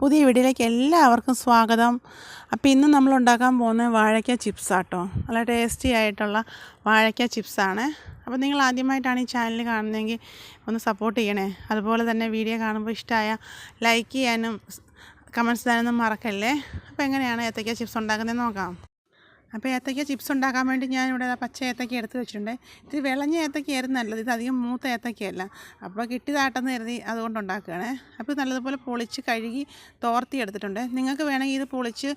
പുതിയ വീഡിയോയിലേക്ക് എല്ലാവർക്കും സ്വാഗതം. അപ്പോൾ ഇന്ന് നമ്മൾ ഉണ്ടാക്കാൻ പോകുന്ന വാഴയ്ക്ക ചിപ്സ് ആട്ടോ. നല്ല ടേസ്റ്റി ആയിട്ടുള്ള വാഴയ്ക്ക ചിപ്സാണ് അപ്പോൾ നിങ്ങൾ ആദ്യമായിട്ടാണ് ഈ ചാനൽ കാണുന്നതെങ്കിൽ ഒന്ന് സപ്പോർട്ട് ചെയ്യണേ. അതുപോലെ തന്നെ വീഡിയോ കാണുമ്പോൾ ഇഷ്ടമായ ലൈക്ക് ചെയ്യാനും കമൻസ് തരാനൊന്നും മറക്കല്ലേ? അപ്പോൾ എങ്ങനെയാണ് ഏത്തയ്ക്ക ചിപ്സ് ഉണ്ടാക്കുന്നതെന്ന് നോക്കാം. അപ്പോൾ ഏത്തയ്ക്ക ചിപ്സ് ഉണ്ടാക്കാൻ വേണ്ടി ഞാൻ ഇവിടെ പച്ച ഏത്തയ്ക്ക എടുത്ത് വെച്ചിട്ടുണ്ട്. ഇത് വിളഞ്ഞ ഏത്തയ്ക്കായിരുന്നു നല്ലത്. ഇത് അധികം മൂത്ത ഏത്തയ്ക്കയല്ല. അപ്പോൾ കിട്ടിയതാട്ടെന്ന് കരുതി അതുകൊണ്ട് ഉണ്ടാക്കുകയാണേ. അപ്പോൾ നല്ലതുപോലെ പൊളിച്ച് കഴുകി തോർത്തി എടുത്തിട്ടുണ്ട്. നിങ്ങൾക്ക് വേണമെങ്കിൽ ഇത് പൊളിച്ച്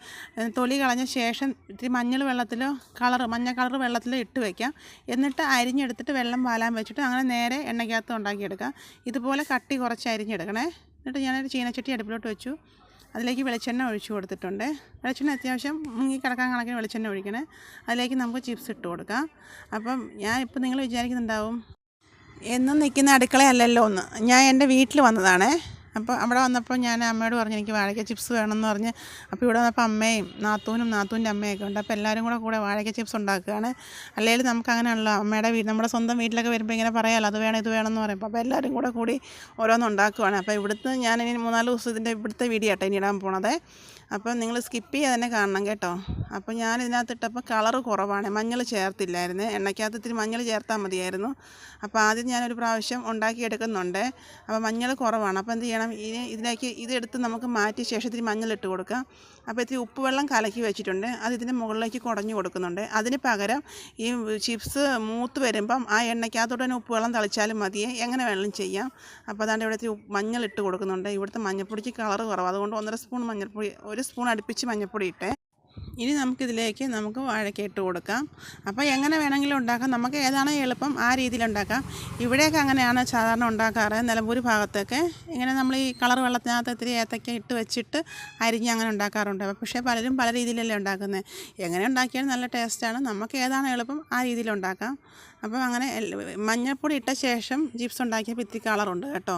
തൊലി കളഞ്ഞ ശേഷം ഇത്തിരി മഞ്ഞൾ വെള്ളത്തിലോ കളർ മഞ്ഞ കളർ വെള്ളത്തിലോ ഇട്ട് വയ്ക്കാം എന്നിട്ട് അരിഞ്ഞെടുത്തിട്ട് വെള്ളം വാലാൻ വെച്ചിട്ട് അങ്ങനെ നേരെ എണ്ണയ്ക്കകത്ത് ഉണ്ടാക്കിയെടുക്കാം. ഇതുപോലെ കട്ടി കുറച്ച് അരിഞ്ഞെടുക്കണേ. എന്നിട്ട് ഞാനൊരു ചീനച്ചട്ടി അടുപ്പിലോട്ട് വെച്ചു. അതിലേക്ക് വെളിച്ചെണ്ണ ഒഴിച്ചു കൊടുത്തിട്ടുണ്ട്. വെളിച്ചെണ്ണ അത്യാവശ്യം മുങ്ങി കിടക്കാൻ കണക്കിന് വെളിച്ചെണ്ണ ഒഴിക്കണേ. അതിലേക്ക് നമുക്ക് ചിപ്സ് ഇട്ട് കൊടുക്കാം. അപ്പം ഞാൻ ഇപ്പം നിങ്ങൾ വിചാരിക്കുന്നുണ്ടാവും എന്നും നിൽക്കുന്ന അടുക്കളയല്ലല്ലോ ഒന്ന് ഞാൻ എന്റെ വീട്ടിൽ വന്നതാണേ. അപ്പോൾ അവിടെ വന്നപ്പോൾ ഞാൻ അമ്മയോട് പറഞ്ഞു എനിക്ക് വാഴയ്ക്ക ചിപ്സ് വേണമെന്ന് പറഞ്ഞ്. അപ്പോൾ ഇവിടെ വന്നപ്പോൾ അമ്മയും നാത്തൂനും നാത്തൂന്റെ അമ്മയൊക്കെ ഉണ്ട്. അപ്പോൾ എല്ലാവരും കൂടെ കൂടെ വാഴയ്ക്ക ചിപ്സ് ഉണ്ടാക്കുകയാണ്. അല്ലെങ്കിൽ നമുക്ക് അങ്ങനെയുള്ള അമ്മയുടെ വീട് നമ്മുടെ സ്വന്തം വീട്ടിലൊക്കെ വരുമ്പോൾ ഇങ്ങനെ പറയാമല്ലോ അത് വേണം ഇത് വേണമെന്ന് പറയുമ്പോൾ. അപ്പോൾ എല്ലാവരും കൂടെ കൂടി ഓരോന്ന് ഉണ്ടാക്കുവാണ് അപ്പോൾ ഇവിടുത്തെ ഞാൻ ഇനി മൂന്നാൽ ദിവസത്തിന്റെ ഇവിടുത്തെ വീഡിയോ ആട്ടോ ഇനി ഇടാൻ പോണത്. അപ്പോൾ നിങ്ങൾ സ്കിപ്പ് ചെയ്യാതെ തന്നെ കാണണം കേട്ടോ. അപ്പോൾ ഞാൻ ഇതിനകത്ത് ഇട്ടപ്പോൾ കളറ് കുറവാണ്. മഞ്ഞൾ ചേർത്തില്ലായിരുന്നു. എണ്ണയ്ക്കകത്ത് ഇത്തിരി മഞ്ഞൾ ചേർത്താൽ മതിയായിരുന്നു. അപ്പോൾ ആദ്യം ഞാനൊരു പ്രാവശ്യം ഉണ്ടാക്കിയെടുക്കുന്നുണ്ട്. അപ്പോൾ മഞ്ഞൾ കുറവാണ്. അപ്പോൾ എന്ത് ചെയ്യണം? ഇനി ഇതിലേക്ക് ഇതെടുത്ത് നമുക്ക് മാറ്റിയ ശേഷം ഇത്തിരി മഞ്ഞൾ ഇട്ട് കൊടുക്കാം. അപ്പോൾ ഇത്തിരി ഉപ്പ് വെള്ളം കലക്കി വെച്ചിട്ടുണ്ട്. അത് ഇതിന്റെ മുകളിലേക്ക് കുടഞ്ഞു കൊടുക്കുന്നുണ്ട്. അതിന് പകരം ഈ ചിപ്സ് മൂത്ത് വരുമ്പം ആ എണ്ണയ്ക്കകത്തോട്ട് തന്നെ ഉപ്പ് വെള്ളം തളിച്ചാലും മതിയേ എങ്ങനെ വേണമെങ്കിലും ചെയ്യാം. അപ്പോൾ അതാണ്ട് ഇവിടെ ഇത്തിരി മഞ്ഞൾ ഇട്ട് കൊടുക്കുന്നുണ്ട്. ഇവിടുത്തെ മഞ്ഞൾപ്പൊടിക്ക് കളർ കുറവ് അതുകൊണ്ട് ഒന്നര സ്പൂൺ മഞ്ഞൾപ്പൊടി ഒരു സ്പൂൺ അടുപ്പിച്ച് മഞ്ഞൾപ്പൊടി ഇട്ടേ. ഇനി നമുക്കിതിലേക്ക് നമുക്ക് വാഴയ്ക്ക ഇട്ട് കൊടുക്കാം. അപ്പോൾ എങ്ങനെ വേണമെങ്കിലും ഉണ്ടാക്കാം. നമുക്ക് ഏതാണ് എളുപ്പം ആ രീതിയിൽ ഉണ്ടാക്കാം. ഇവിടെയൊക്കെ അങ്ങനെയാണ് സാധാരണ ഉണ്ടാക്കാറ്. നിലമ്പൂർ ഭാഗത്തൊക്കെ ഇങ്ങനെ നമ്മൾ ഈ കളർ വെള്ളത്തിനകത്ത് ഇത്തിരി ഏത്തക്ക ഇട്ട് വെച്ചിട്ട് അരിഞ്ഞ് അങ്ങനെ ഉണ്ടാക്കാറുണ്ട്. പക്ഷേ പലരും പല രീതിയിലല്ലേ ഉണ്ടാക്കുന്നത് എങ്ങനെ ഉണ്ടാക്കിയാലും നല്ല ടേസ്റ്റാണ്. നമുക്ക് ഏതാണ് എളുപ്പം ആ രീതിയിൽ ഉണ്ടാക്കാം. അപ്പോൾ അങ്ങനെ മഞ്ഞൾപ്പൊടി ഇട്ട ശേഷം ചിപ്സ് ഉണ്ടാക്കിയപ്പോൾ ഇത്തിരി കളറുണ്ട് കേട്ടോ.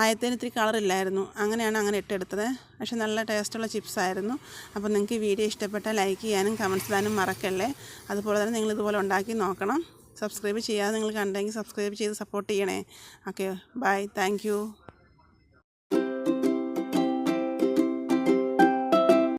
ആയത്തിന് ഇത്തിരി കളറില്ലായിരുന്നു. അങ്ങനെയാണ് അങ്ങനെ ഇട്ടെടുത്തത്. പക്ഷെ നല്ല ടേസ്റ്റുള്ള ചിപ്സായിരുന്നു. അപ്പോൾ നിങ്ങൾക്ക് വീഡിയോ വീഡിയോ ഇഷ്ടപ്പെട്ടാൽ ലൈക്ക് ചെയ്യാനും കമൻസ് ഇടാനും മറക്കല്ലേ? അതുപോലെ തന്നെ നിങ്ങൾ ഇതുപോലെ ഉണ്ടാക്കി നോക്കണം. സബ്സ്ക്രൈബ് ചെയ്യാതെ നിങ്ങൾ കണ്ടെങ്കിൽ സബ്സ്ക്രൈബ് ചെയ്ത് സപ്പോർട്ട് ചെയ്യണേ. Okay bye thank